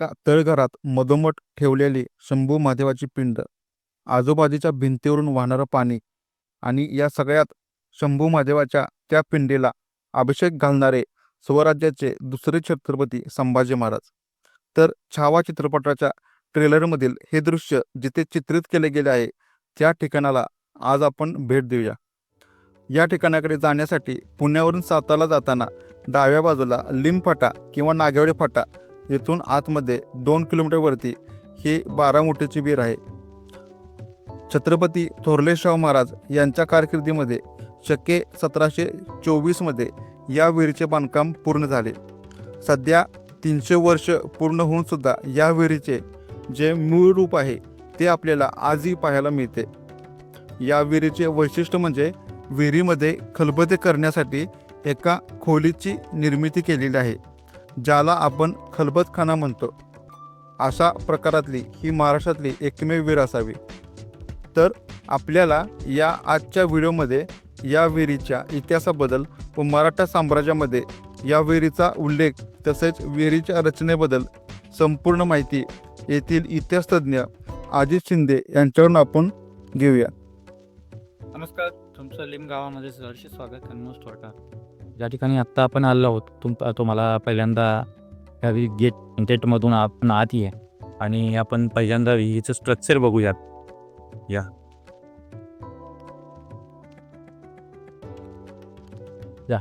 एका तळघरात मधोमध ठेवलेली शंभू महादेवाची पिंड आजूबाजूच्या भिंतीवरून वाहणारं पाणी आणि या सगळ्यात शंभू महादेवाच्या त्या पिंडीला अभिषेक घालणारे स्वराज्याचे दुसरे छत्रपती संभाजी महाराज. तर छावा चित्रपटाच्या ट्रेलरमधील हे दृश्य जिथे चित्रित केले गेले आहे त्या ठिकाणाला आज आपण भेट देऊया. या ठिकाणाकडे जाण्यासाठी पुण्यावरून साताला जाताना डाव्या बाजूला लिंब फाटा किंवा नागेवडे फाटा येथून आतमध्ये दोन किलोमीटरवरती ही बारामोठीची विहीर आहे. छत्रपती थोरले शाहू महाराज यांच्या कारकिर्दीमध्ये शके सतराशे चोवीसमध्ये या विहिरीचे बांधकाम पूर्ण झाले. सध्या तीनशे वर्ष पूर्ण होऊन सुद्धा या विहिरीचे जे मूळ रूप आहे ते आपल्याला आजही पाहायला मिळते. या विहिरीचे वैशिष्ट्य म्हणजे विहिरीमध्ये खलबते करण्यासाठी एका खोलीची निर्मिती केलेली आहे. ज्याला आपण खलबतखाना म्हणतो. अशा प्रकारातली ही महाराष्ट्रातली एकमेव विहीर असावी. तर आपल्याला या आजच्या व्हिडिओमध्ये या विहिरीच्या इतिहासाबद्दल व मराठा साम्राज्यामध्ये या विहिरीचा उल्लेख तसेच विहिरीच्या रचनेबद्दल संपूर्ण माहिती येथील इतिहासतज्ञ अजित शिंदे यांच्याकडून आपण घेऊया. नमस्कार तुमचं लिम गावामध्ये सहर्ष स्वागत आहे मोस्ट वाटा ज्या ठिकाणी आत्ता आपण आलो आहोत तुम तुम्हाला पहिल्यांदा ह्या वि- गेट गेटमधून आपण आत ये आणि आपण पहिल्यांदा विहिरीचं स्ट्रक्चर बघूयात. या. या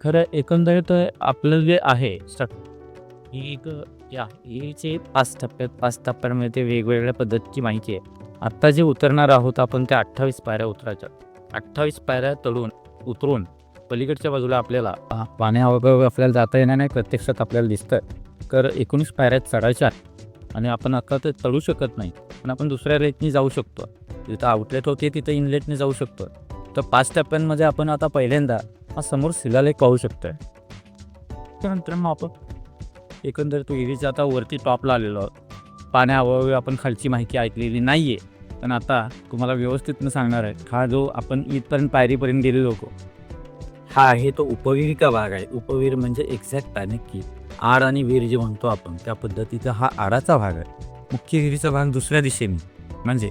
खरं एकंदरीत आपलं जे आहे स्ट्रक ही एक या विहिरीचे पाच टप्प्यात पाच टप्प्यांमध्ये वेगवेगळ्या पद्धतीची माहिती आहे. आत्ता जे उतरणार आहोत आपण त्या अठ्ठावीस पायऱ्या उतरायच्या. अठ्ठावीस पायऱ्या तळून उतरून पलीकडच्या बाजूला आपल्याला पा- आपल्याला जाता येणार नाही प्रत्यक्षात आपल्याला दिसतं तर एकोणीस पायऱ्या चढायच्या आहेत. आणि आपण आता ते चढू शकत नाही. पण आपण दुसऱ्या रेटनी जाऊ शकतो. जिथं आउटलेट होते तिथं इनलेटने जाऊ शकतो. तर पाच टप्प्यांमध्ये आपण आता पहिल्यांदा हा समोर शिलालेख पाहू शकतो त्यानंतर मग आपण एकंदर तो विहिरीच्या आता वरती टॉपला आलेलो आहोत. पाण्यावर आपण खालची माहिती ऐकलेली नाही आहे पण आता तुम्हाला व्यवस्थितनं सांगणार आहे. हा जो आपण इथपर्यंत पायरीपर्यंत गेलेलो होतो हा आहे तो उपविहिरीचा भाग आहे. उपवीर म्हणजे एक्झॅक्ट पॅनिक की आड आणि वीर जे म्हणतो आपण त्या पद्धतीचा हा आडाचा भाग आहे. मुख्य विहिरीचा भाग दुसऱ्या दिशेने म्हणजे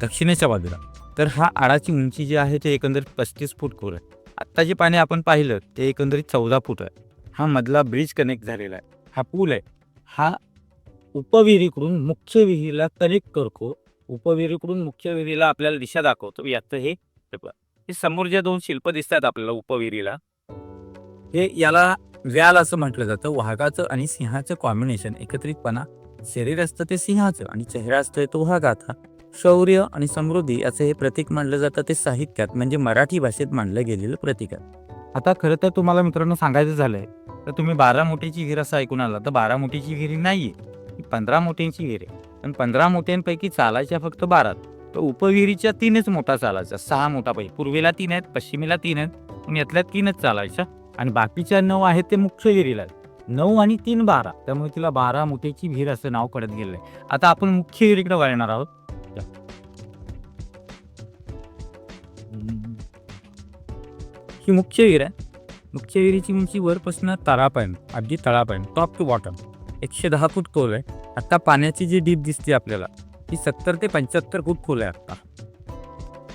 दक्षिणेच्या बाजूला. तर हा आडाची उंची जी आहे ते एकंदरीत पस्तीस फूट खोल आहे. आत्ता जे पाणी आपण पाहिलं ते एकंदरीत चौदा फूट आहे. हा मधला ब्रिज कनेक्ट झालेला आहे. हा पूल आहे. हा उपविहिरीकडून मुख्य विहिरीला कनेक्ट करतो. उपविहिरीकडून मुख्य विहिरीला आपल्याला दिशा दाखवतो. याचं हे पेपर हे समोर ज्या दोन शिल्प दिसतात आपल्याला उपविहिरीला. हे याला व्याल असं म्हटलं जातं. वाघाचं आणि सिंहाचं कॉम्बिनेशन एकत्रितपणा. शरीर असतं ते सिंहाचं आणि चेहरा असतोय तो वाघाचा. शौर्य आणि समृद्धी याचं हे प्रतीक मानलं जातं ते साहित्यात म्हणजे मराठी भाषेत मांडलं गेलेलं प्रतीक आहे. आता खरं तर तुम्हाला मित्रांनो सांगायचं झालंय तर तुम्ही बारा मोठीची विहीर असं ऐकून आला तर बारा मोठीची विहीर नाहीये. ही पंधरा मोठ्यांची विहीर आहे. पण पंधरा मोठ्यांपैकी चालायच्या फक्त बारा तर उपविहिरीच्या तीनच मोठा चालायचा सहा मोठा पाहिजे पूर्वेला तीन आहेत पश्चिमेला तीन आहेत. पण यातल्या तीनच चालायच्या. आणि बाकीच्या नऊ आहेत ते मुख्य विहिरीला नऊ आणि तीन बारा. त्यामुळे तिला बारा मोठ्याची विहीर असं नाव पडत गेलंय. आता आपण मुख्य विहिरीकडे वळणार आहोत. ही मुख्य विहीर आहे. मुख्य विहिरीची उंची वरपासून तळापर्यंत अगदी तळापर्यंत टॉप टू बॉटम एकशे दहा फूट खोल आहे. आता पाण्याची जी डीप दिसते आपल्याला ती सत्तर ते पंच्याहत्तर फूट खोल आहे आता.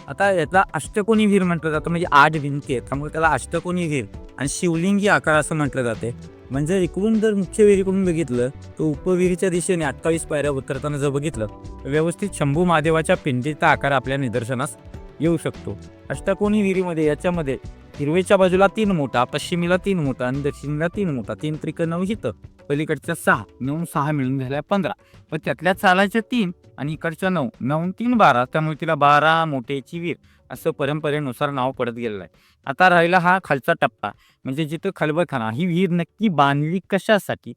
आता याचा अष्टकोनी विहीर म्हटलं जातं म्हणजे आठ भिंती आहेत. त्यामुळे त्याला अष्टकोनी विहीर आणि शिवलिंगी आकार असं म्हटलं जाते. म्हणजे इकडून जर मुख्य विहिरीकडून बघितलं तर उपविहिरीच्या दिशेने अठ्ठावीस पायऱ्या उतरताना जर बघितलं तर व्यवस्थित शंभू महादेवाच्या पिंडीचा आकार आपल्या निदर्शनास येऊ शकतो. अष्टकोनी विहिरीमध्ये याच्यामध्ये हिरवेच्या बाजूला तीन मोठा पश्चिमेला तीन मोठा आणि दक्षिणेला तीन मोठा तीन त्रिक नऊ हितं पलीकडच्या सहा नऊ सहा मिळून झाल्या पंधरा. पण त्यातल्या चालायच्या तीन आणि इकडच्या नऊ नऊ तीन बारा त्यामुळे तिला बारा मोठ्याची वीर असं परंपरेनुसार नाव पडत गेलेलं आहे. आता राहिला हा खालचा टप्पा म्हणजे जिथं खलबखाना ही विहीर नक्की बांधली कशासाठी?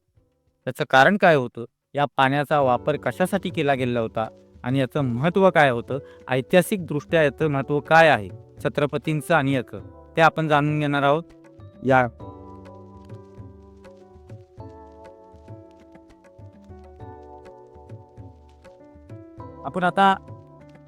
त्याचं कारण काय होतं? या पाण्याचा वापर कशासाठी केला गेला होता? आणि याचं महत्त्व काय होतं? ऐतिहासिकदृष्ट्या याचं महत्त्व काय आहे? छत्रपतींचं आणि याचं. ते आपण जाणून घेणार आहोत. या आपण आता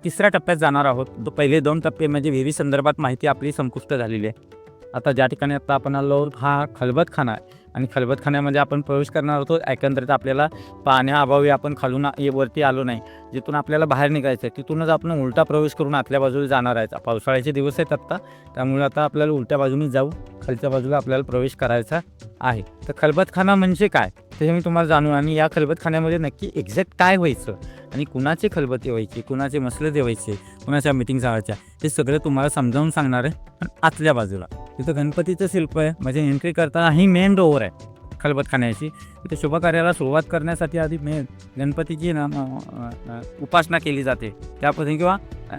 तिसऱ्या टप्प्यात जाणार आहोत. तो पहिले दोन टप्पे म्हणजे विहिरी संदर्भात माहिती आपली संपुष्ट झालेली आहे. आता ज्या ठिकाणी आता आपण आलो हा खलबतखाना आहे. आणि खलबतखान्यामध्ये आपण प्रवेश करणार होतो एकंदरीत आपल्याला पाण्याअभावी आपण खालून ये- वरती आलो नाही. जिथून आपल्याला बाहेर निघायचं आहे तिथूनच आपण उलटा प्रवेश करून आतल्या बाजूला जाणार आहे पावसाळ्याचे दिवस आहेत आत्ता. त्यामुळे आता आपल्याला उलट्या बाजूने जाऊ खालच्या बाजूला आपल्याला प्रवेश करायचा आहे. तर खलबतखाना म्हणजे काय? ते मी तुम्हाला जाणू आणि या खलबतखान्यामध्ये नक्की एक्झॅक्ट काय व्हायचं? आणि कुणाचे खलबते व्हायचे कुणाचे मसले देवायचे कुणाच्या मिटिंग जायच्या हे सगळं तुम्हाला समजावून सांगणार आहे. पण आतल्या बाजूला तिथं गणपतीचं शिल्प आहे. म्हणजे एंट्री करताना ही मेन डोअर आहे खलबतखान्याची. तिथे शुभकार्याला सुरुवात करण्यासाठी आधी मेन गणपतीची ना उपासना केली जाते. त्यापासून किंवा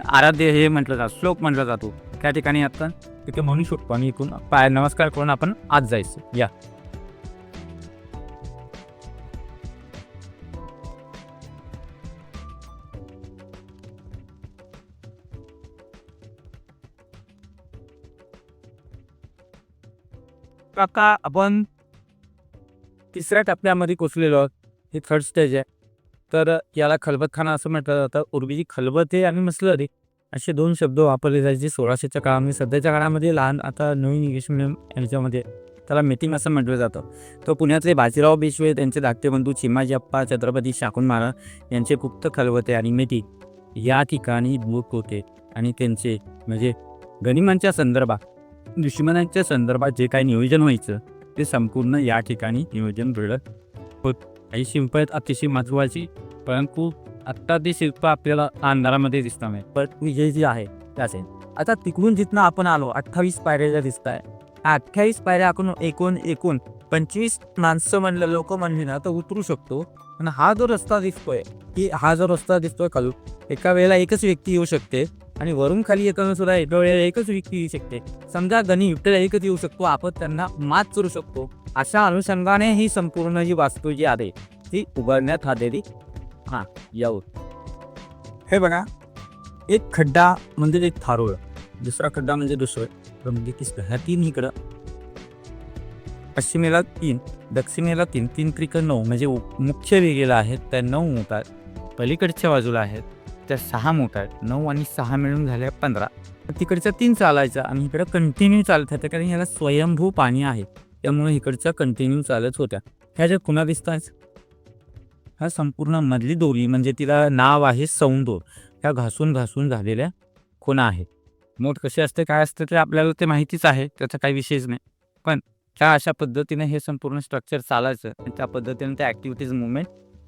आराध्य हे म्हटलं जातं श्लोक म्हटलं जातो. त्या ठिकाणी आता तिथे म्हणू शकतो आणि इथून. पाय नमस्कार करून आपण आत जायचं. या. काका आपण तिसऱ्या टप्प्यामध्ये पोचलेलो आहोत. ही थर्ड स्टेज आहे. तर याला खलबतखाना असं म्हटलं जातं. पूर्वी खलबते आणि मसलरी असे दोन शब्द वापरले जायचे. सोळाशेच्या काळामध्ये सध्याच्या काळामध्ये लहान आता नवीन इंग्लिश मिडियम ह्याच्यामध्ये त्याला मीटिंग असं म्हटलं जातं. तो पुण्यातले बाजीराव पेशवे त्यांचे धाकटे बंधू चिमाजी अप्पा छत्रपती शाकून महाराज यांचे गुप्त खलबते आणि मिटी या ठिकाणी बुक होते. आणि त्यांचे म्हणजे गनिमांच्या संदर्भात दुश्मनांच्या संदर्भात जे काही नियोजन व्हायचं ते संपूर्ण या ठिकाणी नियोजन घडत होत काही शिंप आहेत अतिशय महत्त्वाची परंतु आत्ता ती शिल्प आपल्याला अंधारामध्ये दिसणार नाही पण विजय जी आहे त्याचे. आता तिकडून जिथनं आपण आलो अठ्ठावीस पायऱ्या दिसत आहे अठ्ठावीस पायऱ्या आपण एकूण एकूण पंचवीस माणसं म्हणलं लोक म्हणली ना तर उतरू शकतो. पण हा जो रस्ता दिसतोय की हा जो रस्ता दिसतोय खालू एका वेळेला एकच व्यक्ती येऊ शकते. आणि वरून खाली येताना सुद्धा एका वेळेला एकच व्यक्ती येऊ शकते. समजा गणी युक्तला एकच येऊ शकतो आपण त्यांना मात करू शकतो. अशा अनुषंगाने ही संपूर्ण जी वास्तू जी आहे ती उभारण्यात आलेली हां यावर हे बघा एक खड्डा म्हणजे एक थारोळ दुसरा खड्डा म्हणजे दुसरं म्हणजे तिसरं ह्या तीन इकडं. पश्चिमेला तीन दक्षिणेला तीन तीन त्रिक नऊ म्हणजे मुख्य वेगेला आहेत त्या नऊ होतात पलीकडच्या बाजूला आहेत. त्या सहा मोठ्या आहेत नऊ आणि सहा मिळून झाल्या पंधरा. तिकडच्या तीन चालायच्या आणि इकडं कंटिन्यू चालत होत्या कारण ह्याला स्वयंभू पाणी आहे. त्यामुळे इकडच्या कंटिन्यू चालत होत्या ह्या ज्या खुणा आहेत ह्या संपूर्ण मधली दोरी म्हणजे तिला नाव आहे सौंदोर. ह्या घासून घासून झालेल्या खुणा आहेत. मोठ कसे असते काय असते ते आपल्याला ते माहितीच आहे. त्याचा काही विषयच नाही. पण त्या अशा पद्धतीने हे संपूर्ण स्ट्रक्चर चालायचं आणि त्या पद्धतीने त्या ॲक्टिव्हिटीज मुवमेंट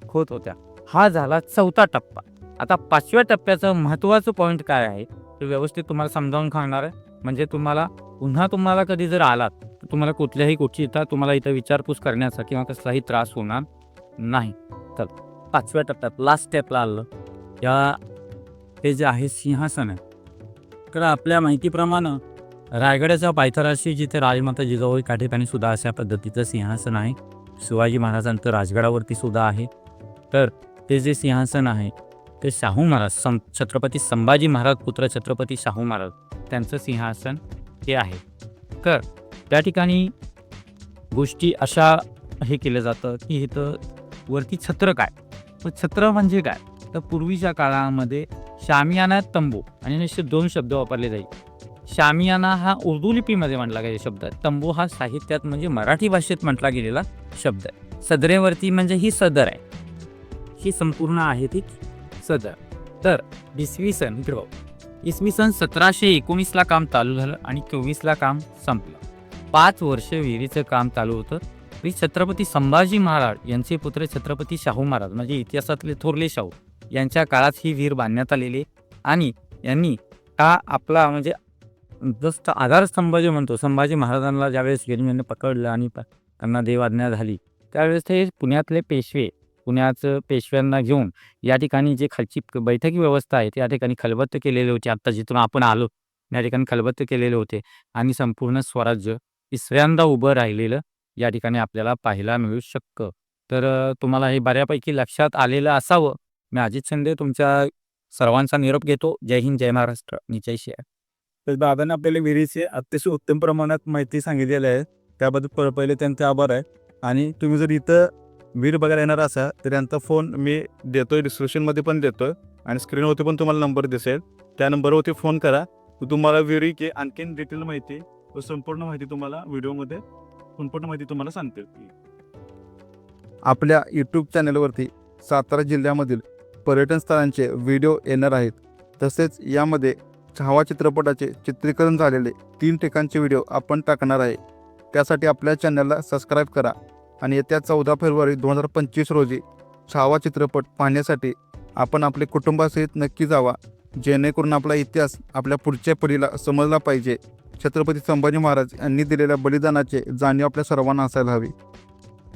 होत होत्या. हा झाला चौथा टप्पा. आता पाचव्या टप्प्याचं महत्त्वाचं पॉईंट काय आहे? ते व्यवस्थित तुम्हाला समजावून सांगणार आहे. म्हणजे तुम्हाला पुन्हा तुम्हाला कधी जर आलात तर तुम्हाला कुठल्याही कुठची इथं तुम्हाला इथं विचारपूस करण्याचा किंवा कसलाही त्रास होणार नाही. तर पाचव्या टप्प्यात लास्ट स्टेपला आलं. या हे जे आहे सिंहासन आहे. तर आपल्या माहितीप्रमाणे रायगडाच्या पायथराशी जिथे राजमाता जिजाऊ काठेपाणी सुद्धा अशा पद्धतीचं सिंहासन आहे. शिवाजी महाराजांचं राजगडावरती सुद्धा आहे. तर ते जे सिंहासन आहे ते शाहू महाराज सं छत्रपती संभाजी महाराज पुत्र छत्रपती शाहू महाराज त्यांचं सिंहासन हे आहे. तर त्या ठिकाणी गोष्टी अशा हे केलं जातं की इथं वरती छत्र काय? तर छत्र म्हणजे काय? तर पूर्वीच्या काळामध्ये शामियाना तंबू आणि असे दोन शब्द वापरले जाईल. शामियाना हा उर्दू लिपीमध्ये म्हटला गेलेला शब्द आहे. तंबू हा साहित्यात म्हणजे मराठी भाषेत म्हटला गेलेला शब्द आहे. सदरेवरती म्हणजे ही सदर आहे. ही संपूर्ण आहे ती सदर तर इसवी सन ग्रह इसवी सन सतराशे एकोणीसला काम चालू झालं आणि चोवीसला काम संपलं. पाच वर्ष विहिरीचं काम चालू होतं. श्री छत्रपती संभाजी महाराज यांचे पुत्र छत्रपती शाहू महाराज म्हणजे इतिहासातले थोरले शाहू यांच्या काळात ही विहीर बांधण्यात आलेली आणि यांनी हा आपला म्हणजे जस्ट आधारस्तंभ जे म्हणतो संभाजी महाराजांना ज्यावेळेस यांनी पकडलं आणि प- त्यांना देवाज्ञा झाली त्यावेळेस ते पुण्यातले पेशवे पुण्याचं पेशव्यांना घेऊन या ठिकाणी जे खालची बैठकी व्यवस्था आहे त्या ठिकाणी खलबत्त केलेले होते. आत्ता जिथून आपण आलो या ठिकाणी खलबत्त केलेले होते आणि संपूर्ण स्वराज्य तिसऱ्यांदा उभं राहिलेलं या ठिकाणी आपल्याला पाहायला मिळू शकतं. तर तुम्हाला हे बऱ्यापैकी लक्षात आलेलं असावं. मी अजित शिंदे तुमच्या सर्वांचा निरोप घेतो. जय हिंद जय महाराष्ट्र. आणि आहे तर दादाने आपल्याला विहिरीचे अतिशय उत्तम प्रमाणात माहिती सांगितलेली आहे. त्याबद्दल पहिले त्यांचे आभार आहे. आणि तुम्ही जर इथं वीर बघायला येणार असा तर यांचा फोन मी देतोय डिस्क्रिप्शनमध्ये पण देतोय आणि स्क्रीनवरती पण तुम्हाला नंबर दिसेल. त्या नंबरवरती फोन करा. तुम्हाला विरी की आणखीन डिटेल माहिती व संपूर्ण माहिती तुम्हाला व्हिडिओमध्ये संपूर्ण माहिती तुम्हाला सांगतील आपल्या यूट्यूब चॅनलवरती सातारा जिल्ह्यामधील पर्यटन स्थळांचे व्हिडिओ येणार आहेत. तसेच यामध्ये छावा चित्रपटाचे चित्रीकरण झालेले तीन ठिकाणचे व्हिडिओ आपण टाकणार आहे. त्यासाठी आपल्या चॅनलला सबस्क्राईब करा. आणि येत्या चौदा फेब्रुवारी दोन हजार पंचवीस रोजी छावा चित्रपट पाहण्यासाठी आपण आपले कुटुंबासहित नक्की जावा जेणेकरून आपला इतिहास आपल्या पुढच्या पिढीला समजला पाहिजे. छत्रपती संभाजी महाराज यांनी दिलेल्या बलिदानाचे जाणीव आपल्या सर्वांना असायला हवी.